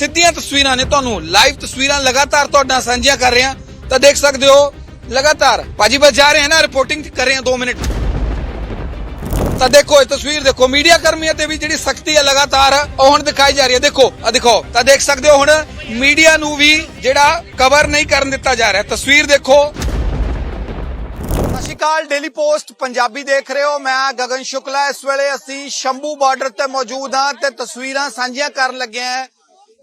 ਸਿੱਧੀਆਂ ਤਸਵੀਰਾਂ ਨੇ ਤੁਹਾਨੂੰ ਲਾਈਵ ਤਸਵੀਰਾਂ ਲਗਾਤਾਰ ਤੁਹਾਡਾ ਸਾਂਝੀਆਂ ਕਰ ਰਹੇ। ਹਾਂ ਤਾਂ ਦੇਖ ਸਕਦੇ ਹੋ, ਲਗਾਤਾਰ ਭਾਜੀ ਬਸ ਜਾ ਰਹੇ ਹਨ ਨਾ ਰਿਪੋਰਟਿੰਗ ਕਰ ਰਹੇ ਹਾਂ 2 ਮਿੰਟ। ਤਾਂ ਦੇਖੋ, ਇਹ ਤਸਵੀਰ ਦੇਖੋ, ਮੀਡੀਆ ਕਰਮੀਆਂ ਤੇ ਵੀ ਜਿਹੜੀ ਸਖਤੀ ਹੈ ਲਗਾਤਾਰ, ਉਹ ਹੁਣ ਦਿਖਾਈ ਜਾ ਰਹੀ ਹੈ ਦੇਖੋ ਆ ਦੇਖੋ ਤਾਂ ਦੇਖ ਸਕਦੇ ਹੋ ਹੁਣ ਮੀਡੀਆ ਨੂੰ ਵੀ ਜਿਹੜਾ ਕਵਰ ਨਹੀਂ ਕਰਨ ਦਿੱਤਾ ਜਾ ਰਿਹਾ। ਤਸਵੀਰ ਦੇਖੋ। ਸਤਿ ਸ਼੍ਰੀ ਅਕਾਲ ਡੇਲੀ ਪੋਸਟ ਪੰਜਾਬੀ ਦੇਖ ਰਹੇ ਹੋ। ਮੈਂ ਗਗਨ ਸ਼ੁਕਲਾ। ਇਸ ਵੇਲੇ ਅਸੀਂ ਸ਼ੰਭੂ ਬਾਰਡਰ ਤੇ ਮੌਜੂਦ ਹਾਂ ਤੇ ਤਸਵੀਰਾਂ ਸਾਂਝੀਆਂ ਕਰਨ ਲੱਗੇ ਹਾਂ।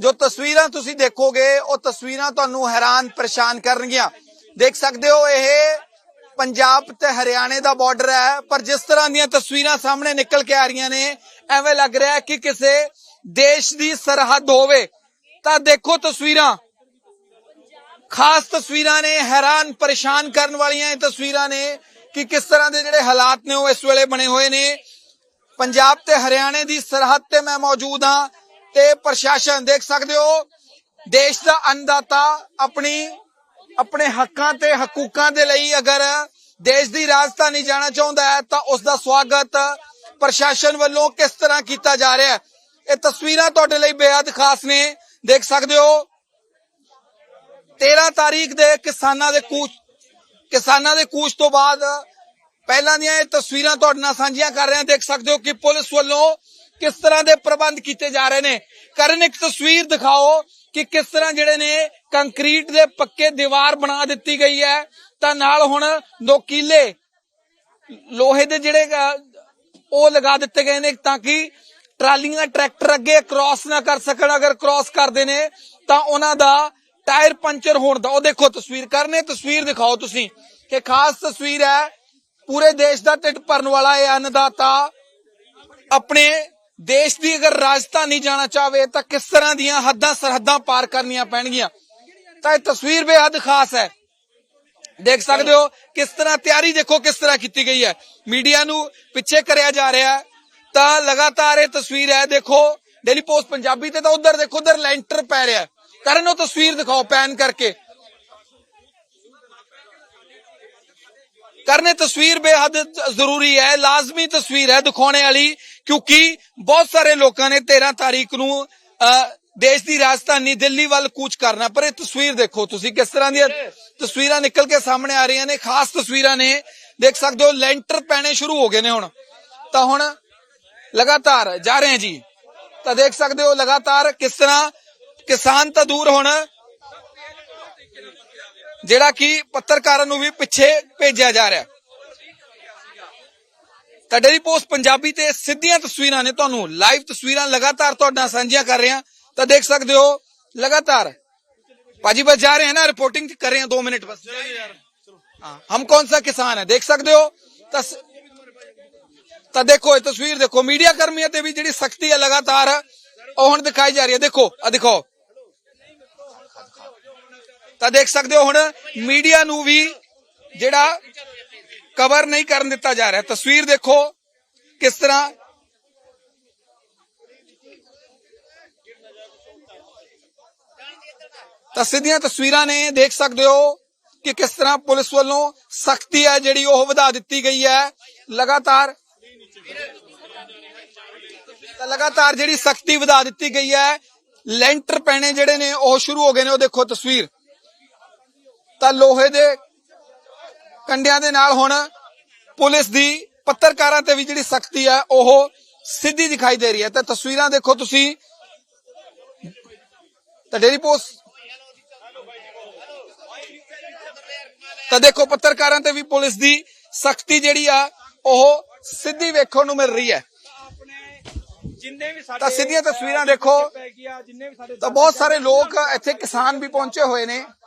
ਜੋ ਤਸਵੀਰਾਂ ਤੁਸੀਂ ਦੇਖੋਗੇ, ਉਹ ਤਸਵੀਰਾਂ ਤੁਹਾਨੂੰ ਹੈਰਾਨ ਪਰੇਸ਼ਾਨ ਕਰਨਗੀਆਂ। ਦੇਖ ਸਕਦੇ ਹੋ, ਇਹ ਪੰਜਾਬ ਤੇ ਹਰਿਆਣੇ ਦਾ ਬਾਰਡਰ ਹੈ, ਪਰ ਜਿਸ ਤਰ੍ਹਾਂ ਦੀਆਂ ਤਸਵੀਰਾਂ ਸਾਹਮਣੇ ਨਿਕਲ ਕੇ ਆ ਰਹੀਆਂ ਨੇ, ਐਵੇਂ ਲੱਗ ਰਿਹਾ ਕਿ ਕਿਸੇ ਦੇਸ਼ ਦੀ ਸਰਹੱਦ ਹੋਵੇ। ਤਾਂ ਦੇਖੋ ਤਸਵੀਰਾਂ। ਖਾਸ ਤਸਵੀਰਾਂ ਨੇ ਹੈਰਾਨ ਪਰੇਸ਼ਾਨ ਕਰਨ ਵਾਲੀਆਂ ਇਹ ਤਸਵੀਰਾਂ ਨੇ ਕਿ ਕਿਸ ਤਰ੍ਹਾਂ ਦੇ ਜਿਹੜੇ ਹਾਲਾਤ ਨੇ, ਉਹ ਇਸ ਵੇਲੇ ਬਣੇ ਹੋਏ ਨੇ। ਪੰਜਾਬ ਤੇ ਹਰਿਆਣੇ ਦੀ ਸਰਹੱਦ ਤੇ ਮੈਂ ਮੌਜੂਦ ਹਾਂ। ਤੇ ਪ੍ਰਸ਼ਾਸਨ ਦੇਖ ਸਕਦੇ ਹੋ, ਦੇਸ਼ ਦਾ ਅੰਨਦਾਤਾ ਆਪਣੀ, ਆਪਣੇ ਹੱਕਾਂ ਤੇ ਹਕੂਕਾਂ ਦੇ ਲਈ ਅਗਰ ਦੇਸ਼ ਦੀ ਰਾਜਧਾਨੀ ਜਾਣਾ ਚਾਹੁੰਦਾ ਹੈ, ਤਾਂ ਉਸ ਦਾ ਸਵਾਗਤ ਪ੍ਰਸ਼ਾਸਨ ਵੱਲੋਂ ਕਿਸ ਤਰ੍ਹਾਂ ਕੀਤਾ ਜਾ ਰਿਹਾ ਹੈ? ਇਹ ਤਸਵੀਰਾਂ ਤੁਹਾਡੇ ਲਈ ਬੇहद ਖਾਸ ਨੇ। ਦੇਖ ਸਕਦੇ ਹੋ 13 ਤਾਰੀਖ ਦੇ ਕਿਸਾਨਾਂ ਦੇ ਕੂਚ, ਕਿਸਾਨਾਂ ਦੇ ਕੂਚ ਤੋਂ ਬਾਅਦ ਪਹਿਲਾਂ ਦੀਆਂ ਇਹ ਤਸਵੀਰਾਂ ਤੁਹਾਡੇ ਨਾਲ ਸਾਂਝੀਆਂ ਕਰ ਰਹੇ ਹਾਂ। ਦੇਖ ਸਕਦੇ ਹੋ ਕਿ ਪੁਲਿਸ ਵੱਲੋਂ ਕਿਸ ਤਰ੍ਹਾਂ ਦੇ ਪ੍ਰਬੰਧ ਕੀਤੇ ਜਾ ਰਹੇ ਨੇ? ਕਰਨ ਇੱਕ ਤਸਵੀਰ ਦਿਖਾਓ ਕਿ ਕਿਸ ਤਰ੍ਹਾਂ ਜਿਹੜੇ ਨੇ ਕੰਕਰੀਟ ਦੇ ਪੱਕੇ ਦੀਵਾਰ ਬਣਾ ਦਿੱਤੀ ਗਈ ਹੈ। ਤਾਂ ਨਾਲ ਹੁਣ ਦੋ ਲੋਹੇ ਦੇ ਜਿਹੜੇ ਉਹ ਲਗਾ ਦਿੱਤੇ ਗਏ ਨੇ ਤਾਂ ਕਿ ਟਰਾਲੀਆਂ ਟਰੈਕਟਰ ਅੱਗੇ ਕ੍ਰਾਸ ਨਾ ਕਰ ਸਕਣ। ਅਗਰ ਕ੍ਰਾਸ ਕਰਦੇ ਨੇ, ਤਾਂ ਉਹਨਾਂ ਦਾ ਟਾਇਰ ਪੰਚਰ ਹੋਣ ਦਾ ਉਹ ਦੇਖੋ ਤਸਵੀਰ ਕਰਨੇ ਤਸਵੀਰ ਦਿਖਾਓ ਤੁਸੀਂ ਕਿ ਖਾਸ ਤਸਵੀਰ ਹੈ। ਪੂਰੇ ਦੇਸ਼ ਦਾ ਢਿੱਡ ਭਰਨ ਵਾਲਾ ਇਹ ਅੰਨਦਾਤਾ ਆਪਣੇ ਦੇਸ਼ ਦੀ ਅਗਰ ਰਾਜਧਾਨੀ ਜਾਣਾ ਚਾਹਵੇ ਤਾਂ ਕਿਸ ਤਰ੍ਹਾਂ ਦੀਆਂ ਹੱਦਾਂ ਸਰਹੱਦਾਂ ਪਾਰ ਕਰਨੀਆਂ ਪੈਣਗੀਆਂ? ਤਾਂ ਇਹ ਤਸਵੀਰ ਬੇਹੱਦ ਖਾਸ ਹੈ। ਦੇਖ ਸਕਦੇ ਹੋ ਕਿਸ ਤਰ੍ਹਾਂ ਤਿਆਰੀ ਦੇਖੋ ਕਿਸ ਤਰ੍ਹਾਂ ਕੀਤੀ ਗਈ ਹੈ। ਮੀਡੀਆ ਨੂੰ ਪਿੱਛੇ ਕਰਿਆ ਜਾ ਰਿਹਾ ਤਾਂ ਲਗਾਤਾਰ ਇਹ ਤਸਵੀਰ ਹੈ, ਦੇਖੋ ਡੇਲੀ ਪੋਸਟ ਪੰਜਾਬੀ ਤੇ ਤਾਂ ਉਧਰ ਦੇਖੋ, ਉਧਰ ਲੈਂਟਰ ਪੈ ਰਿਹਾ ਕਰਨ ਉਹ ਤਸਵੀਰ ਦਿਖਾਓ ਪੈਨ ਕਰਕੇ। ਕਰਨੇ ਤਸਵੀਰ ਬੇਹੱਦ ਜ਼ਰੂਰੀ ਹੈ, ਲਾਜ਼ਮੀ ਤਸਵੀਰ ਹੈ ਦਿਖਾਉਣੇ ਵਾਲੀ। ਕਿਉਂਕਿ ਬਹੁਤ ਸਾਰੇ ਲੋਕਾਂ ਨੇ 13 ਤਾਰੀਖ ਨੂੰ ਦੇਸ਼ ਦੀ ਰਾਜਧਾਨੀ ਦਿੱਲੀ ਵੱਲ ਕੂਚ ਕਰਨਾ ਪਰ ਇਹ ਤਸਵੀਰ ਦੇਖੋ ਤੁਸੀਂ ਕਿਸ ਤਰ੍ਹਾਂ ਦੀਆਂ ਤਸਵੀਰਾਂ ਨਿਕਲ ਕੇ ਸਾਹਮਣੇ ਆ ਰਹੀਆਂ ਨੇ ਖਾਸ ਤਸਵੀਰਾਂ ਨੇ ਦੇਖ ਸਕਦੇ ਹੋ ਲੈਂਟਰ ਪੈਣੇ ਸ਼ੁਰੂ ਹੋ ਗਏ ਨੇ ਹੁਣ। ਤਾਂ ਹੁਣ ਲਗਾਤਾਰ ਜਾ ਰਹੇ ਜੀ। ਤਾਂ ਦੇਖ ਸਕਦੇ ਹੋ ਲਗਾਤਾਰ ਕਿਸ ਤਰ੍ਹਾਂ ਕਿਸਾਨ ਤਾਂ ਦੂਰ ਹੁਣ ਜਿਹੜਾ ਕਿ ਪੱਤਰਕਾਰਾਂ ਨੂੰ ਵੀ ਪਿੱਛੇ ਭੇਜਿਆ ਜਾ ਰਿਹਾ। ਤਾਂ ਡੇਲੀ ਪੋਸਟ ਪੰਜਾਬੀ ਤੇ ਸਿੱਧੀਆਂ ਤਸਵੀਰਾਂ ਨੇ ਤੁਹਾਨੂੰ ਲਾਈਵ ਤਸਵੀਰਾਂ ਲਗਾਤਾਰ ਤੁਹਾਡੇ ਨਾਲ ਸਾਂਝੀਆਂ ਕਰ ਰਹੇ ਹਾਂ ਤਾਂ ਦੇਖ ਸਕਦੇ ਹੋ ਲਗਾਤਾਰ ਭਾਜੀ ਬਸ ਜਾ ਰਹੇ हैं ना रिपोर्टिंग कर रहे हैं दो मिनट बस हाँ हम कौन सा किसान है देख सकते हो तस ਤਾਂ ਦੇਖੋ ਇਹ ਤਸਵੀਰ ਦੇਖੋ ਮੀਡੀਆ ਕਰਮੀਆਂ ਤੇ ਵੀ ਜਿਹੜੀ ਸਖਤੀ ਹੈ ਲਗਾਤਾਰ ਉਹ ਹੁਣ ਦਿਖਾਈ ਜਾ ਰਹੀ ਹੈ ਦੇਖੋ ਆ ਦੇਖੋ ਤਾਂ ਦੇਖ ਸਕਦੇ ਹੋ ਹੁਣ ਮੀਡੀਆ ਨੂੰ ਵੀ ਜਿਹੜਾ ਕਵਰ ਨਹੀਂ ਕਰਨ ਦਿੱਤਾ ਜਾ ਰਿਹਾ। ਤਸਵੀਰ ਦੇਖੋ ਕਿਸ ਤਰ੍ਹਾਂ ਤਾਂ ਸਿੱਧੀਆਂ ਤਸਵੀਰਾਂ ਨੇ ਦੇਖ ਸਕਦੇ ਹੋ ਕਿ ਕਿਸ ਤਰ੍ਹਾਂ ਪੁਲਿਸ ਵੱਲੋਂ ਸਖਤੀ ਹੈ ਜਿਹੜੀ ਉਹ ਵਧਾ ਦਿੱਤੀ ਗਈ ਹੈ। ਲਗਾਤਾਰ ਤਾਂ ਲਗਾਤਾਰ ਜਿਹੜੀ ਸਖਤੀ ਵਧਾ ਦਿੱਤੀ ਗਈ ਹੈ, ਲੈਂਟਰ ਪੈਣੇ ਜਿਹੜੇ ਨੇ ਉਹ ਸ਼ੁਰੂ ਹੋ ਗਏ ਨੇ, ਉਹ ਦੇਖੋ ਤਸਵੀਰ। ਤਾਂ ਲੋਹੇ ਦੇ ਕੰਡਿਆਂ ਦੇ ਨਾਲ ਹੁਣ ਪੁਲਿਸ ਦੀ ਪੱਤਰਕਾਰਾਂ ਤੇ ਵੀ ਜਿਹੜੀ ਸਖਤੀ ਹੈ ਉਹ ਸਿੱਧੀ ਦਿਖਾਈ ਦੇ ਰਹੀ ਹੈ। ਤਾਂ ਤਸਵੀਰਾਂ ਦੇਖੋ ਤੁਸੀਂ। ਤਾਂ ਡੇਰੀ ਪੋਸਟ। ਤਾਂ ਦੇਖੋ, ਪੱਤਰਕਾਰਾਂ ਤੇ ਵੀ ਪੁਲਿਸ ਦੀ ਸਖਤੀ ਜਿਹੜੀ ਆ, ਉਹ ਸਿੱਧੀ ਵੇਖਣ ਨੂੰ ਮਿਲ ਰਹੀ ਹੈ। ਜਿੰਨੇ ਵੀ ਸਾਡੇ ਤਾਂ ਸਿੱਧੀਆਂ ਤਸਵੀਰਾਂ ਦੇਖੋ। ਤਾਂ ਬਹੁਤ ਸਾਰੇ ਲੋਕ ਇੱਥੇ ਕਿਸਾਨ ਵੀ ਪਹੁੰਚੇ ਹੋਏ ਨੇ।